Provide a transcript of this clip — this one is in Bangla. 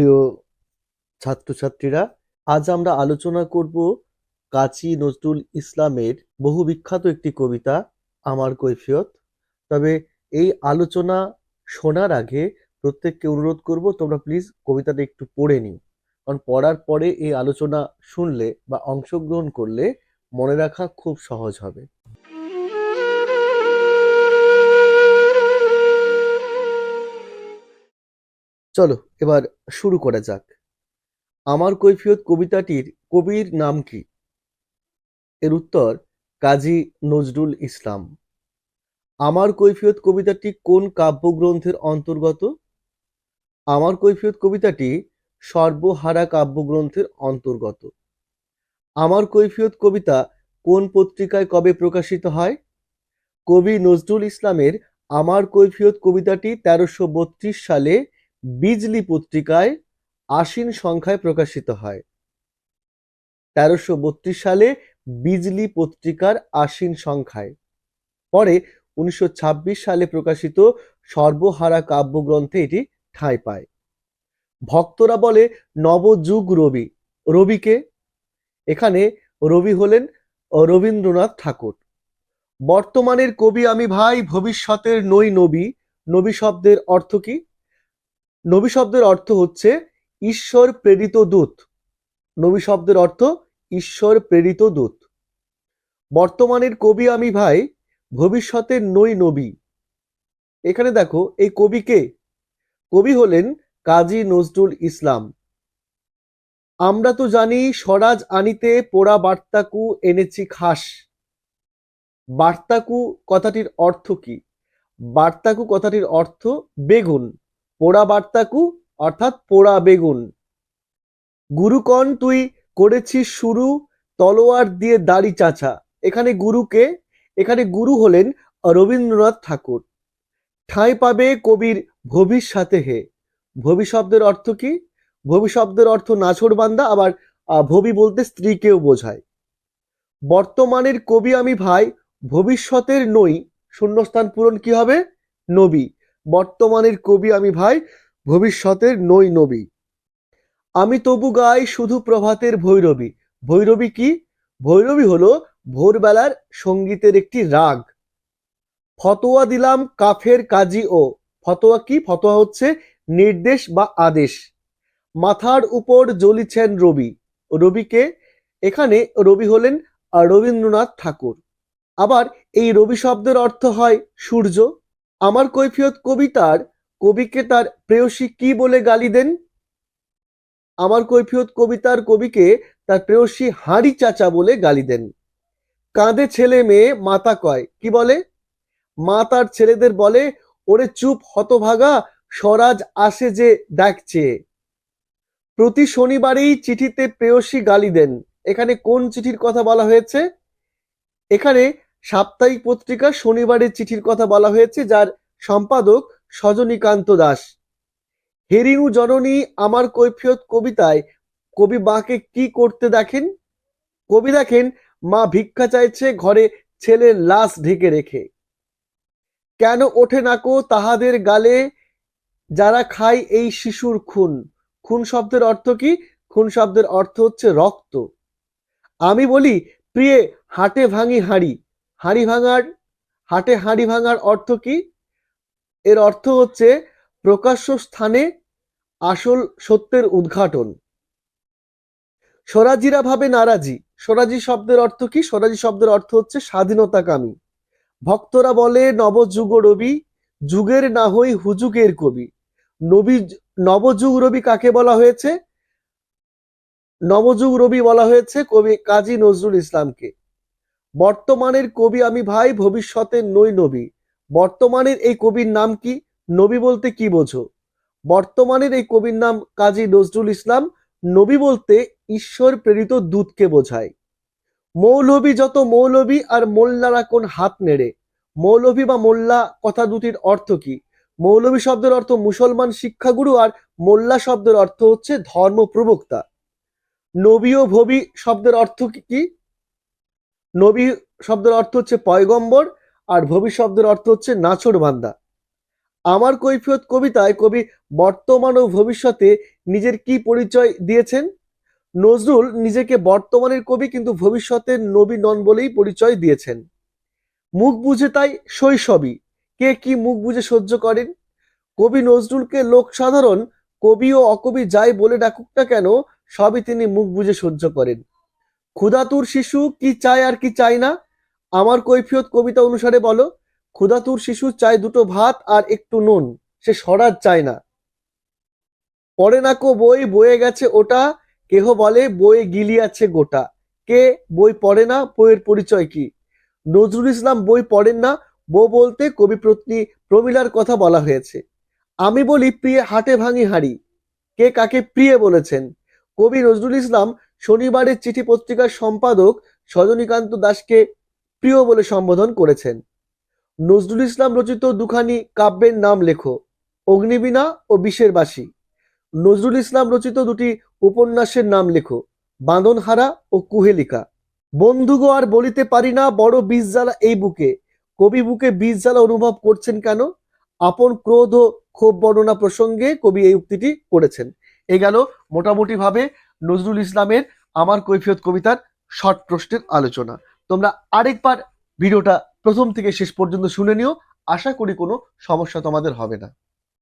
প্রিয় ছাত্রছাত্রীরা, আজ আমরা আলোচনা করব কাজী নজরুল ইসলামের বহু বিখ্যাত একটি কবিতা, আমার কৈফিয়ত। তবে এই আলোচনা শোনার আগে প্রত্যেককে অনুরোধ করব, তোমরা প্লিজ কবিতাটা একটু পড়ে নিও। কারণ পড়ার পরে এই আলোচনা শুনলে বা অংশগ্রহণ করলে মনে রাখা খুব সহজ হবে। চলো, এবার শুরু করা যাক। আমার কৈফিয়ত কবিতাটির কবির নাম কি? এর উত্তর, কাজী নজরুল ইসলাম। আমার কৈফিয়ত কবিতাটি কোন কাব্যগ্রন্থের অন্তর্গত? আমার কৈফিয়ত কবিতাটি সর্বহারা কাব্যগ্রন্থের অন্তর্গত। আমার কৈফিয়ত কবিতা কোন পত্রিকায় কবে প্রকাশিত হয়? কবি নজরুল ইসলামের আমার কৈফিয়ত কবিতাটি তেরোশো সালে বিজলি পত্রিকায় আশ্বিন সংখ্যায় প্রকাশিত হয়। তেরোশো সালে বিজলি পত্রিকার আশ্বিন সংখ্যায়। পরে উনিশশো ছাব্বিশ সালে প্রকাশিত সর্বহারা কাব্যগ্রন্থে এটি ঠাঁই পায়। ভক্তরা বলে নবযুগ রবি রবিকে এখানে রবি হলেন রবীন্দ্রনাথ ঠাকুর। বর্তমানের কবি আমি ভাই, ভবিষ্যতের নই নবী নবী শব্দের অর্থ কি? নবী শব্দের অর্থ হচ্ছে ঈশ্বর প্রেরিত দূত। নবী শব্দের অর্থ ঈশ্বর প্রেরিত দূত। বর্তমানের কবি আমি ভাই ভবিষ্যতের নই নবী। এখানে দেখো, এই কবিকে কবি হলেন কাজী নজরুল ইসলাম। আমরা তো জানি স্বরাজ আনিতে পোড়া বার্তাকু এনেছি খাস। বার্তাকু কথাটির অর্থ কি? বার্তাকু কথাটির অর্থ বেগুন। পোড়া বার্তাকু, অর্থাৎ পোড়া বেগুন। গুরুকণ তুই করেছিস শুরু, তলোয়ার দিয়ে দাড়ি চাচা এখানে গুরুকে, এখানে গুরু হলেন রবীন্দ্রনাথ ঠাকুর। ঠাঁই পাবে কবির ভবিষ্যতে হে। ভবি শব্দের অর্থ কি? ভবি শব্দের অর্থ নাছর বান্দা, আবার ভবি বলতে স্ত্রীকেও বোঝায়। বর্তমানের কবি আমি ভাই, ভবিষ্যতের নই। শূন্যস্থান পূরণ কি হবে? নবী। বর্তমানের কবি আমি ভাই, ভবিষ্যতের নই নবী। আমি তবু গাই শুধু প্রভাতের ভৈরবী। ভৈরবী কি? ভৈরবী হলো ভোরবেলার সঙ্গীতের একটি রাগ। ফতোয়া দিলাম কাফের কাজী ও। ফতোয়া কি? ফতোয়া হচ্ছে নির্দেশ বা আদেশ। মাথার উপর জ্বলিছেন রবি। রবিকে এখানে রবি হলেন রবীন্দ্রনাথ ঠাকুর। আবার এই রবি শব্দের অর্থ হয় সূর্য। আমার কৈফিয়ত কবিতার, কবিকে তার প্রেয়সী কি বলে গালি দেন? আমার কৈফিয়ত কবিতার কবিকে তার প্রেয়সী হাঁড়ি চাচা বলে গালি দেন। কাঁধে ছেলে মেয়ে, মাতা কয়, কি বলে? মা তার ছেলেদের বলে, ওরে চুপ হতভাগা, স্বরাজ আসে যে ডাকছে। প্রতি শনিবারেই চিঠিতে প্রেয়সী গালি দেন। এখানে কোন চিঠির কথা বলা হয়েছে? এখানে সাপ্তাহিক পত্রিকা শনিবারের চিঠির কথা বলা হয়েছে, যার সম্পাদক সজনীকান্ত দাস। হেরিনু জননী আমার কৈফিয়ত কবিতায়, কবি মাকে কি করতে দেখেন? কবি দেখেন, মা ভিক্ষা চাইছে ঘরে ছেলের লাশ ঢেকে রেখে। কেন ওঠে নাকো তাহাদের গালে? যারা খায় এই শিশুর খুন। খুন শব্দের অর্থ কি? খুন শব্দের অর্থ হচ্ছে রক্ত। আমি বলি, প্রিয়ে, হাটে ভাঙি হাঁড়ি। হাঁড়ি ভাঙার, হাটে হাঁড়ি ভাঙার অর্থ কি? এর অর্থ হচ্ছে প্রকাশ্য স্থানে আসল সত্যের উদ্ঘাটন। স্বরাজিরা ভাবে নারাজি। স্বরাজি শব্দের অর্থ কি? স্বরাজি শব্দের অর্থ হচ্ছে স্বাধীনতাকামী। ভক্তরা বলে, নবযুগ রবি, যুগের না হই হুজুগের কবি। নবী, নবযুগ রবি কাকে বলা হয়েছে? নবযুগ রবি বলা হয়েছে কবি কাজী নজরুল ইসলামকে। বর্তমানের কবি আমি ভাই, ভবিষ্যতের নই নবী। বর্তমানের এই কবির নাম কি? নবী বলতে কি বোঝো? বর্তমানের এই কবির নাম কাজী নজরুল ইসলাম। নবী বলতে ঈশ্বর প্রেরিত দূতকে বোঝায়। মৌলভী যত মৌলভী আর মোল্লারা কোন হাত নেড়ে। মৌলভী বা মোল্লা কথা দুটির অর্থ কি? মৌলভী শব্দের অর্থ মুসলমান শিক্ষাগুরু আর মোল্লা শব্দের অর্থ হচ্ছে ধর্ম প্রবক্তা নবী ও ভবি শব্দের অর্থ কি? নবী শব্দের অর্থ হচ্ছে পয়গম্বর আর ভবি শব্দের অর্থ হচ্ছে নাছর বান্দা। আমার কৈফিয়ত কবিতায় কবি বর্তমান ও ভবিষ্যতে নিজের কি পরিচয় দিয়েছেন? নজরুল নিজেকে বর্তমানের কবি কিন্তু ভবিষ্যতের নবী নন বলেই পরিচয় দিয়েছেন। মুখ বুঝে তাই শৈশবই। কে কি মুখ বুঝে সহ্য করেন? কবি নজরুলকে লোক সাধারণ, কবি ও অকবি যাই বলে ডাকুক না কেন, সবই তিনি মুখ বুঝে সহ্য করেন। ক্ষুধাতুর শিশু কি চায় আর কি চায় না? আমার কৈফিয়ত কবিতা অনুসারে বলো, ক্ষুধাতুর শিশু চায় দুটো ভাত আর একটু নুন, সে সরাজ চায় না। পড়ে না কো বই, বয়ে গেছে ওটা, কেহ বলে বইয়ে গিলিয়াছে গোটা। কে বই পড়ে না, বইয়ের পরিচয় কি? নজরুল ইসলাম বই পড়েন না, বউ বলতে কবি পত্নী প্রমিলার কথা বলা হয়েছে। আমি বলি প্রিয় হাটে ভাঙি হাড়ি, কে কাকে প্রিয় বলেছেন? কবি নজরুল ইসলাম শনিবারের চিঠি পত্রিকার সম্পাদক সজনীকান্ত দাসকে প্রিয় বলে সম্বোধন করেছেন। নজরুল ইসলাম রচিত দুখানি কাব্যের নাম লেখো, অগ্নিবীণা ও বিষের বাসী। নজরুল ইসলাম রচিত দুটি উপন্যাসের নাম লেখো, বাঁধনহারা ও কুহেলিকা। বন্ধুগো, আর বলিতে পারি না, বড় বীজ জ্বালা এই বুকে। কবি বুকে বীজ জ্বালা অনুভব করছেন কেন? আপন ক্রোধ ও ক্ষোভ বর্ণনা প্রসঙ্গে কবি এই উক্তিটি করেছেন। এ গেল মোটামুটি ভাবে নজরুল ইসলামের আমার কৈফিয়ত কবিতার শর্ট প্রশ্নের আলোচনা। তোমরা আরেকবার ভিডিওটা প্রথম থেকে শেষ পর্যন্ত শুনে নিও। আশা করি কোনো সমস্যা তোমাদের হবে না।